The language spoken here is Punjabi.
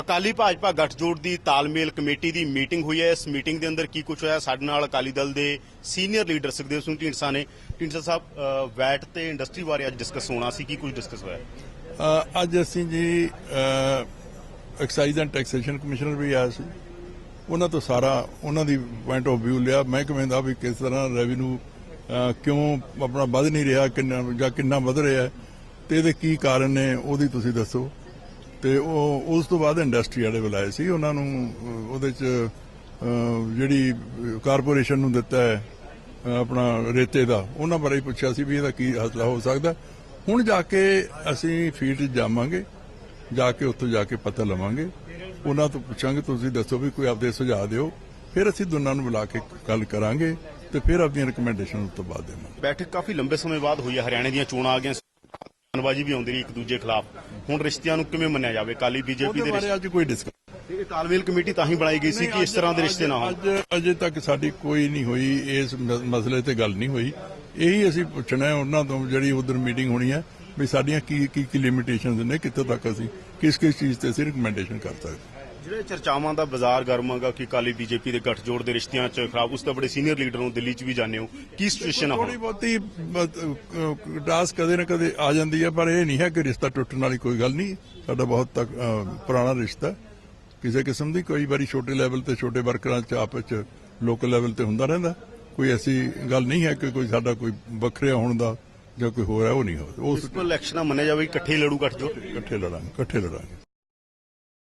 ਅਕਾਲੀ ਭਾਜਪਾ ਗੱਠਜੋੜ ਦੀ ਤਾਲਮੇਲ ਕਮੇਟੀ ਦੀ ਮੀਟਿੰਗ ਹੋਈ ਹੈ। ਇਸ ਮੀਟਿੰਗ ਦੇ ਅੰਦਰ ਕੀ ਕੁਝ ਹੋਇਆ? ਸਾਡੇ ਨਾਲ ਅਕਾਲੀ ਦਲ ਦੇ ਸੀਨੀਅਰ ਲੀਡਰ ਸੁਖਦੇਵ ਸਿੰਘ ਢੀਂਡਸਾ ਨੇ। ਢੀਂਡਸਾ ਸਾਹਿਬ ਵੈਟ ਤੇ ਇੰਡਸਟਰੀ ਬਾਰੇ ਅੱਜ ਡਿਸਕਸ ਹੋਣਾ ਸੀ। ਕੀ ਕੁਝ ਡਿਸਕਸ ਹੋਇਆ? ਅੱਜ ਅਸੀਂ ਜੀ ਐਕਸਾਈਜ਼ ਐਂਡ ਟੈਕਸੇਸ਼ਨ ਕਮਿਸ਼ਨਰ ਵੀ ਆਇਆ ਸੀ। ਉਹਨਾਂ ਤੋਂ ਸਾਰਾ ਉਹਨਾਂ ਦੀ ਪੁਆਇੰਟ ਆਫ View ਲਿਆ। ਮਹਿਕਮੇ ਦਾ ਵੀ ਕਿਸ ਤਰ੍ਹਾਂ ਰੈਵਨਿਊ ਕਿਉਂ ਆਪਣਾ ਵੱਧ ਨਹੀਂ ਰਿਹਾ, ਕਿੰਨਾ ਜਾਂ ਕਿੰਨਾ ਵਧ ਰਿਹਾ ਤੇ ਇਹਦੇ ਕੀ ਕਾਰਨ ਨੇ, ਉਹਦੀ ਤੁਸੀਂ ਦੱਸੋ। ਤੇ ਉਹ ਉਸ ਤੋਂ ਬਾਅਦ ਇੰਡਸਟਰੀ ਵਾਲੇ ਬੁਲਾਏ ਸੀ। ਉਹਨਾਂ ਨੂੰ ਉਹਦੇ ਚ ਜਿਹੜੀ ਕਾਰਪੋਰੇਸ਼ਨ ਨੂੰ ਦਿੱਤਾ ਹੈ ਆਪਣਾ ਰੇਤੇ ਦਾ, ਉਹਨਾਂ ਬਾਰੇ ਪੁੱਛਿਆ ਸੀ ਵੀ ਇਹਦਾ ਕੀ ਹਸਲਾ ਹੋ ਸਕਦਾ। ਹੁਣ ਜਾ ਕੇ ਅਸੀਂ ਫੀਲਡ 'ਚ ਜਾਵਾਂਗੇ, ਜਾ ਕੇ ਉੱਥੋਂ ਜਾ ਕੇ ਪਤਾ ਲਵਾਂਗੇ। ਉਹਨਾਂ ਤੋਂ ਪੁੱਛਾਂਗੇ, ਤੁਸੀਂ ਦੱਸੋ ਵੀ ਕੋਈ ਆਪਦੇ ਸੁਝਾਅ ਦਿਓ। ਫਿਰ ਅਸੀਂ ਦੋਨਾਂ ਨੂੰ ਬੁਲਾ ਕੇ ਗੱਲ ਕਰਾਂਗੇ ਤੇ ਫਿਰ ਆਪਣੀਆਂ ਰეკਮੈਂਡੇਸ਼ਨ ਉਸ ਤੋਂ ਬਾਅਦ ਦੇਵਾਂਗੇ। ਬੈਠਕ ਕਾਫੀ ਲੰਬੇ ਸਮੇਂ ਬਾਅਦ ਹੋਈ ਹੈ। ਹਰਿਆਣੇ ਦੀਆਂ ਚੋਣਾਂ ਆ ਗਈਆਂ ਧੰਨਵਾਜੀ ਵੀ ਆਉਂਦੀ ਰਹੀ ਇੱਕ ਦੂਜੇ ਖਿਲਾਫ। ਹੁਣ ਰਿਸ਼ਤਿਆਂ ਨੂੰ ਕਿਵੇਂ ਮੰਨਿਆ ਜਾਵੇ? ਅਕਾਲੀ ਬੀਜੇਪੀ ਦੇ ਬਾਰੇ ਅੱਜ ਕੋਈ ਡਿਸਕਸ ਇਹ ਤਾਲਮੇਲ ਕਮੇਟੀ ਤਾਂ ਹੀ ਬਣਾਈ ਗਈ ਸੀ ਕਿ ਇਸ ਤਰ੍ਹਾਂ ਦੇ ਰਿਸ਼ਤੇ ਨਾ ਹੋਣ। ਅੱਜ ਅਜੇ ਤੱਕ ਸਾਡੀ ਕੋਈ ਨਹੀਂ ਹੋਈ ਇਸ ਮਸਲੇ ਤੇ ਗੱਲ ਨਹੀਂ ਹੋਈ। ਇਹੀ ਅਸੀਂ ਪੁੱਛਣਾ ਹੈ ਉਹਨਾਂ ਤੋਂ ਜਿਹੜੀ ਉਧਰ ਮੀਟਿੰਗ ਹੋਣੀ ਹੈ ਵੀ ਸਾਡੀਆਂ ਕੀ ਕੀ ਕੀ ਲਿਮਿਟੇਸ਼ਨਸ ਨੇ ਕਿੱਥੋਂ ਤੱਕ ਅਸੀਂ ਕਿਸ ਕਿਸ ਚੀਜ਼ ਤੇ ਅਸੀਂ ਰਿਕਮੈਂਡੇਸ਼ਨ ਕਰ ਸਕਦੇ। ਜਿਹੜੇ ਚਰਚਾਵਾਂ ਦਾ ਬਾਜ਼ਾਰ ਗਰਮ ਹੈਗਾ ਕਿ ਅਕਾਲੀ ਬੀਜੇਪੀ ਦੇ ਗੱਠਜੋੜ ਦੇ ਰਿਸ਼ਤਿਆਂ 'ਚ ਖਰਾਬ ਉਸ ਦਾ ਬੜੇ ਸੀਨੀਅਰ ਲੀਡਰ ਨੂੰ ਦਿੱਲੀ 'ਚ ਵੀ ਜਾਣਦੇ ਹੋ। ਕੀ ਸਿਚੁਏਸ਼ਨ ਆ ਥੋੜੀ ਬਹੁਤੀ ਡਾਸ ਕਦੇ ਨਾ ਕਦੇ ਆ ਜਾਂਦੀ ਹੈ ਪਰ ਇਹ ਨਹੀਂ ਹੈ ਕਿ ਰਿਸ਼ਤਾ ਟੁੱਟਣ ਵਾਲੀ ਕੋਈ ਗੱਲ ਨਹੀਂ। ਸਾਡਾ ਬਹੁਤ ਤੱਕ ਪੁਰਾਣਾ ਰਿਸ਼ਤਾ। ਕਿਸੇ ਕਿਸਮ ਦੀ ਕੋਈ ਵਾਰੀ ਛੋਟੇ ਲੈਵਲ ਤੇ ਛੋਟੇ ਵਰਕਰਾਂ ਚ ਆਪਸ ਚ ਲੋਕਲ ਲੈਵਲ ਤੇ ਹੁੰਦਾ ਰਹਿੰਦਾ। ਕੋਈ ਐਸੀ ਗੱਲ ਨਹੀਂ ਹੈ ਕਿ ਕੋਈ ਸਾਡਾ ਕੋਈ ਵੱਖਰਿਆ ਹੋਣ ਦਾ ਜਾਂ ਕੋਈ ਹੋਰ ਹੈ ਉਹ ਨਹੀਂ ਹੋ ਉਸ ਇਲੈਕਸ਼ਨਾਂ ਮੰਨਿਆ ਜਾਵੇ ਇਕੱਠੇ ਲੜੂ ਗੱਠਜੋੜ। ਇਕੱਠੇ ਲੜਾਂਗੇ ਇਕੱਠੇ ਲੜਾਂਗੇ।